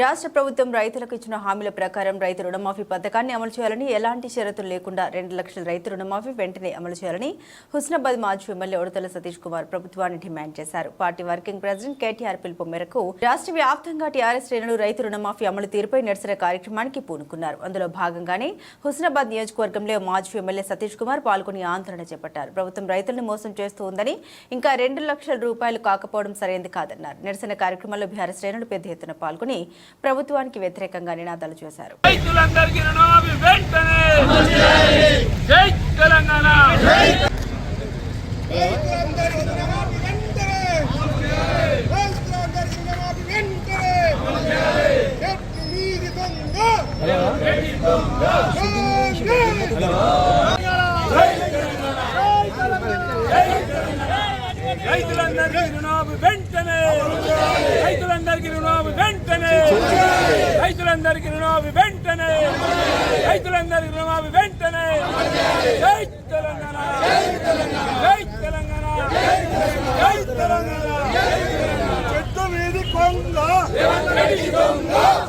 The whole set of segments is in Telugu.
రాష్ట్ర ప్రభుత్వం రైతులకు ఇచ్చిన హామీల ప్రకారం రైతు రుణమాఫీ పథకాన్ని అమలు చేయాలని ఎలాంటి షరతులు లేకుండా రెండు లక్షల రైతు రుణమాఫీ వెంటనే అమలు చేయాలని హుస్నాబాద్ మాజీ ఎమ్మెల్యే ఉడతల సతీష్ కుమార్ ప్రభుత్వాన్ని డిమాండ్ చేశారు. పార్టీ వర్కింగ్ ప్రెసిడెంట్ కేటీఆర్ పిలుపు మేరకు రాష్ట్ర వ్యాప్తంగా టీఆర్ఎస్ శ్రేణులు రైతు రుణమాఫీ అమలు తీరుపై నిరసన కార్యక్రమానికి పూనుకున్నారు. అందులో భాగంగానే హుస్నాబాద్ నియోజకవర్గంలో మాజీ ఎమ్మెల్యే సతీష్ కుమార్ పాల్గొని ఆందోళన చేపట్టారు. ప్రభుత్వం రైతులను మోసం చేస్తూ ఉందని ఇంకా రెండు లక్షల రూపాయలు కాకపోవడం సరైంది కాదన్నారు. నిరసన కార్యక్రమంలో బీహార్ శ్రేణులు పెద్ద ఎత్తున పాల్గొని ప్రభుత్వానికి వ్యతిరేకంగా నినాదాలు చేశారు. రైతులందరికీ రుణమాఫీ వెంటనే జై తెలంగాణ రైతులందరి రుణమాఫీ వెంటనే రైతులందరి రుణమాఫీ వెంటనే చెట్టు మీది దొంగ రైతులందరికీ రుణమాఫీ వెంటనే! రైతులందరికీ రుణమాఫీ వెంటనే! రైతులందరికీ రుణమాఫీ వెంటనే వెంటనే! జై తెలంగాణ! జై తెలంగాణ! జై తెలంగాణ! చెట్టు మీది కొంగ!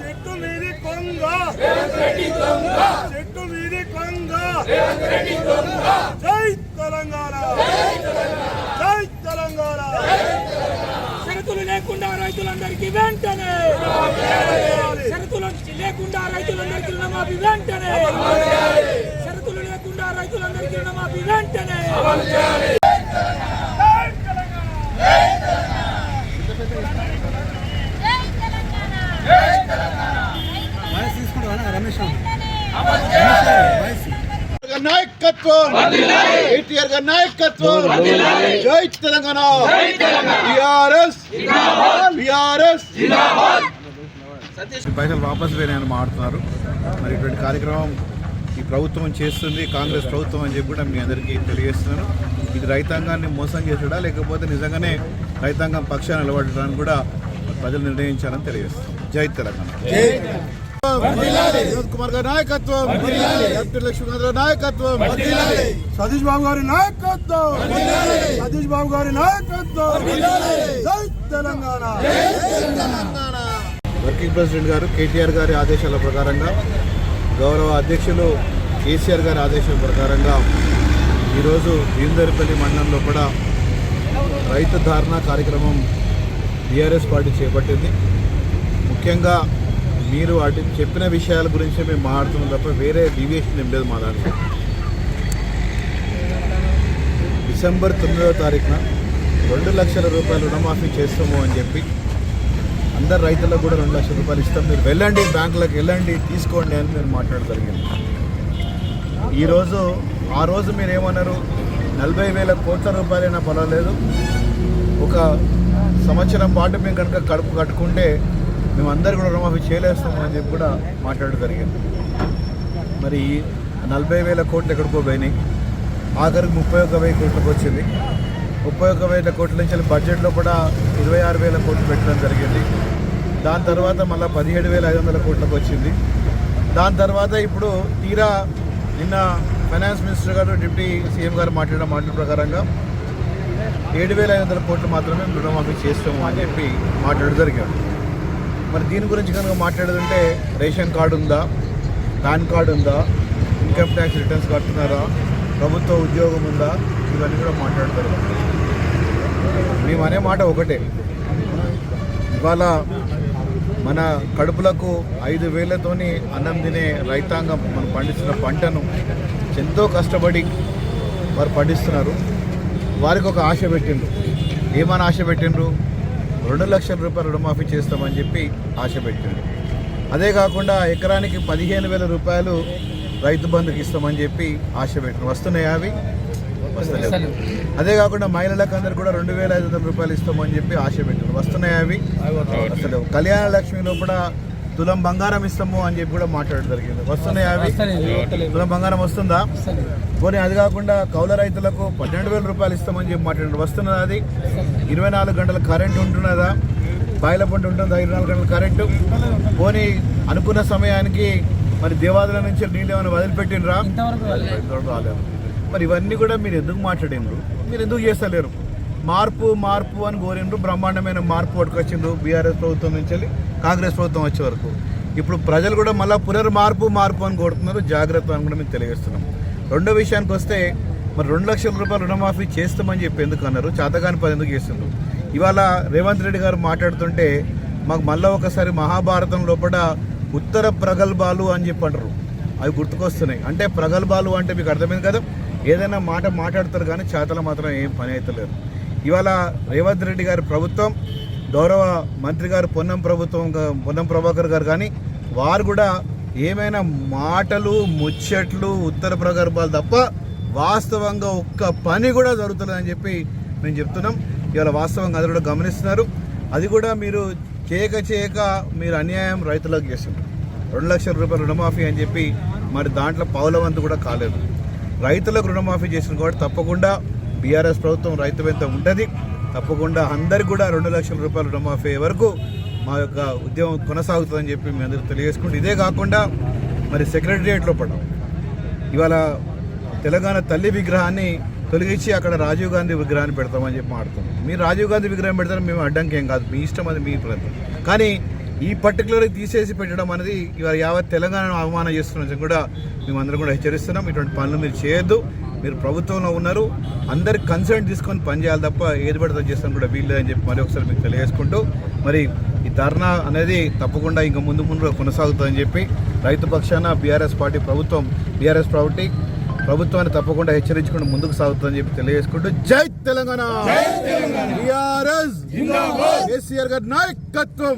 చెట్టు మీది కొంగ! చెట్టు మీది కొంగ జై తెలంగాణ జై తెలంగాణ షరతులు లేకుండా రైతులందరికీ వెంటనే షరతులు లేకుండా రైతులందరికీ రుణమాఫీ వెంటనే. షరతులు లేకుండా రైతులందరికీ రుణమాఫీ వెంటనే. జై తెలంగాణ నాయకత్వం. కేటీఆర్ గారి నాయకత్వం. జై తెలంగాణ. టిఆర్ఎస్. టిఆర్ఎస్ పైసలు వాపసు వేయని మాడుతున్నారు మరి ఇటువంటి కార్యక్రమం ఈ ప్రభుత్వం చేస్తుంది కాంగ్రెస్ ప్రభుత్వం అని చెప్పి కూడా మీ అందరికీ తెలియజేస్తున్నాను. ఇది రైతాంగాన్ని మోసం చేసుడా లేకపోతే నిజంగానే రైతాంగం పక్షాన్ని నిలబడడానికి కూడా ప్రజలు నిర్ణయించాలని తెలియజేస్తున్నాను. జై తెలంగాణ. వినోద్ కుమార్ గారి నాయకత్వం. డాక్టర్ లక్ష్మణ్ గారి నాయకత్వం. సతీష్ బాబు గారి నాయకత్వం. సతీష్ బాబు గారి నాయకత్వం. జై తెలంగాణ. వర్కింగ్ ప్రెసిడెంట్ గారు కేటీఆర్ గారి ఆదేశాల ప్రకారంగా గౌరవ అధ్యక్షులు కేసీఆర్ గారి ఆదేశాల ప్రకారంగా ఈరోజు భీమదరిపల్లి మండలంలో కూడా రైతు ధారణ కార్యక్రమం బీఆర్ఎస్ పార్టీ చేపట్టింది. ముఖ్యంగా మీరు వాటి చెప్పిన విషయాల గురించి మేము మాట్లాడుతున్నాం తప్ప వేరే డీవియేషన్ ఏం లేదు మా దాంట్లో. డిసెంబర్ తొమ్మిదవ తారీఖున రెండు లక్షల రూపాయలు రుణమాఫీ చేస్తాము అని చెప్పి అందరు రైతులకు కూడా రెండు లక్షల రూపాయలు ఇస్తాం. మీరు వెళ్ళండి బ్యాంకులకు వెళ్ళండి తీసుకోండి అని మీరు మాట్లాడడం జరిగింది. ఈరోజు ఆ రోజు మీరు ఏమన్నారు? నలభై వేల కోట్ల రూపాయలైనా పర్వాలేదు. ఒక సంవత్సరం పాటు మేము కనుక కడుపు కట్టుకుంటే మేము అందరు కూడా రుణమాఫీ చేయలేస్తాం అని చెప్పి కూడా మాట్లాడడం జరిగింది. మరి నలభై వేల కోట్లు ఎక్కడికో పోయినాయి. ఆఖరికి ముప్పై ఒక్క వెయ్యి కోట్లకు వచ్చింది. ముప్పై ఒక్క వేల కోట్ల నుంచి బడ్జెట్లో కూడా ఇరవై ఆరు వేల కోట్లు పెట్టడం జరిగింది. దాని తర్వాత మళ్ళీ పదిహేడు వేల ఐదు వందల కోట్లకు వచ్చింది. దాని తర్వాత ఇప్పుడు తీరా నిన్న ఫైనాన్స్ మినిస్టర్ గారు డిప్యూటీ సీఎం గారు మాట్లాడిన మాటల ప్రకారంగా ఏడు వేల ఐదు వందల కోట్లు మాత్రమే రుణమాఫీ చేస్తాము అని చెప్పి మాట్లాడడం జరిగాడు మరి దీని గురించి కనుక మాట్లాడదంటే రేషన్ కార్డు ఉందా? పాన్ కార్డు ఉందా? ఇన్కమ్ ట్యాక్స్ రిటర్న్స్ కడుతున్నారా? ప్రభుత్వ ఉద్యోగం ఉందా? ఇవన్నీ కూడా మాట్లాడతారు మేము అనే మాట ఒకటే. ఇవాళ మన కడుపులకు ఐదు వేలతోని అన్నం తినే రైతాంగం మనం పండిస్తున్న పంటను ఎంతో కష్టపడి వారు పండిస్తున్నారు. వారికి ఒక ఆశ పెట్టిండ్రు. ఏమని ఆశ పెట్టిండ్రు? రెండు లక్షల రూపాయలు రుణమాఫీ చేస్తామని చెప్పి ఆశ పెట్టిండ్రు. అదే కాకుండా ఎకరానికి పదిహేను వేల రూపాయలు రైతు బంధుకి ఇస్తామని చెప్పి ఆశ పెట్టిండ్రు. వస్తున్నాయి అవి? వస్తలేవు. అదే కాకుండా మహిళలకు అందరు కూడా రెండు వేల ఐదు వందల రూపాయలు ఇస్తామని చెప్పి ఆశ పెట్టారు వస్తున్నాయా అవి. అసలు కళ్యాణ లక్ష్మిలో కూడా తులం బంగారం ఇస్తాము అని చెప్పి కూడా మాట్లాడడం జరిగింది. వస్తున్నాయా అవి. తులం బంగారం వస్తుందా? పోనీ అది కాకుండా కౌల రైతులకు పన్నెండు వేల రూపాయలు ఇస్తామని చెప్పి మాట్లాడారు వస్తున్నదా అది? ఇరవై నాలుగు గంటల కరెంట్ ఉంటున్నదా? బాయిల పంట ఉంటుందా? ఇరవై నాలుగు గంటల కరెంటు? పోనీ అనుకున్న సమయానికి మరి దేవాదుల నుంచి నీళ్ళు ఏమైనా వదిలిపెట్టినరా రాలేదు. మరి ఇవన్నీ కూడా మీరు ఎందుకు మాట్లాడినరు మీరు ఎందుకు చేస్తలేరు? మార్పు మార్పు అని కోరిండ్రు బ్రహ్మాండమైన మార్పు పట్టుకొచ్చిండ్రు బీఆర్ఎస్ ప్రభుత్వం నుంచి వెళ్ళి కాంగ్రెస్ ప్రభుత్వం వచ్చే వరకు. ఇప్పుడు ప్రజలు కూడా మళ్ళీ పునర్మార్పు మార్పు అని కోరుతున్నారు. జాగ్రత్త అని కూడా మేము తెలియజేస్తున్నాం. రెండో విషయానికి వస్తే మరి రెండు లక్షల రూపాయలు రుణమాఫీ చేస్తామని చెప్పి ఎందుకు అన్నారు? చేతగాని పని ఎందుకు చేస్తుండ్రు? ఇవాళ రేవంత్ రెడ్డి గారు మాట్లాడుతుంటే మాకు మళ్ళీ ఒకసారి మహాభారతం లోపల ఉత్తర ప్రగల్భాలు అని చెప్పి అంటారు. అవి గుర్తుకొస్తున్నాయి. అంటే ప్రగల్భాలు అంటే మీకు అర్థమైంది కదా? ఏదైనా మాట మాట్లాడతారు కానీ చేతలు మాత్రం ఏం పని అవుతలేరు ఇవాళ రేవంత్ రెడ్డి గారి ప్రభుత్వం గౌరవ మంత్రి గారు పొన్నం ప్రభుత్వం పొన్నం ప్రభాకర్ గారు కానీ వారు కూడా ఏమైనా మాటలు ముచ్చట్లు ఉత్తర ప్రగర్భాలు తప్ప వాస్తవంగా ఒక్క పని కూడా జరుగుతుందని చెప్పి మేము చెప్తున్నాం. ఇవాళ వాస్తవంగా అది కూడా గమనిస్తున్నారు. అది కూడా మీరు చేయక చేయక మీరు అన్యాయం రైతులకు చేస్తున్నారు రెండు లక్షల రూపాయల రుణమాఫీ అని చెప్పి మరి దాంట్లో పౌలవంతు కూడా కాలేదు. రైతులకు రుణమాఫీ చేసిన కాబట్టి తప్పకుండా బీఆర్ఎస్ ప్రభుత్వం రైతు వెంట ఉంటుంది. తప్పకుండా అందరికి కూడా రెండు లక్షల రూపాయల రుణమాఫీ అయ్యే వరకు మా యొక్క ఉద్యమం కొనసాగుతుందని చెప్పి మీ అందరూ తెలియజేసుకుంటూ ఇదే కాకుండా మరి సెక్రటరియేట్లో పడ్డాం ఇవాళ తెలంగాణ తల్లి విగ్రహాన్ని తొలగించి అక్కడ రాజీవ్ గాంధీ విగ్రహాన్ని పెడతామని చెప్పి మాడుతున్నాం మీరు రాజీవ్ గాంధీ విగ్రహం పెడతారు మేము అడ్డంకి ఏం కాదు. మీ ఇష్టం అది మీ ప్రయత్నం కానీ ఈ పర్టికులర్ తీసేసి పెట్టడం అనేది ఇవాళ యావత్ తెలంగాణను అవమానం చేస్తున్న కూడా మేమందరం కూడా హెచ్చరిస్తున్నాం. ఇటువంటి పనులు మీరు చేయొద్దు. మీరు ప్రభుత్వంలో ఉన్నారు. అందరి కన్సర్న్ తీసుకొని పని చేయాలి తప్ప ఏది పడితే అది చేస్తాను కూడా వీల్లేదు అని చెప్పి మరి ఒకసారి మీకు తెలియజేసుకుంటూ మరి ఈ ధర్నా అనేది తప్పకుండా ఇంకా ముందు ముందు కొనసాగుతుందని చెప్పి రైతు పక్షాన బీఆర్ఎస్ పార్టీ ప్రభుత్వం బీఆర్ఎస్ పార్టీ ప్రభుత్వాన్ని తప్పకుండా హెచ్చరించుకుంటూ ముందుకు సాగుతుందని చెప్పి తెలియజేసుకుంటూ జై తెలంగాణ. కేసీఆర్ గారి నాయకత్వం.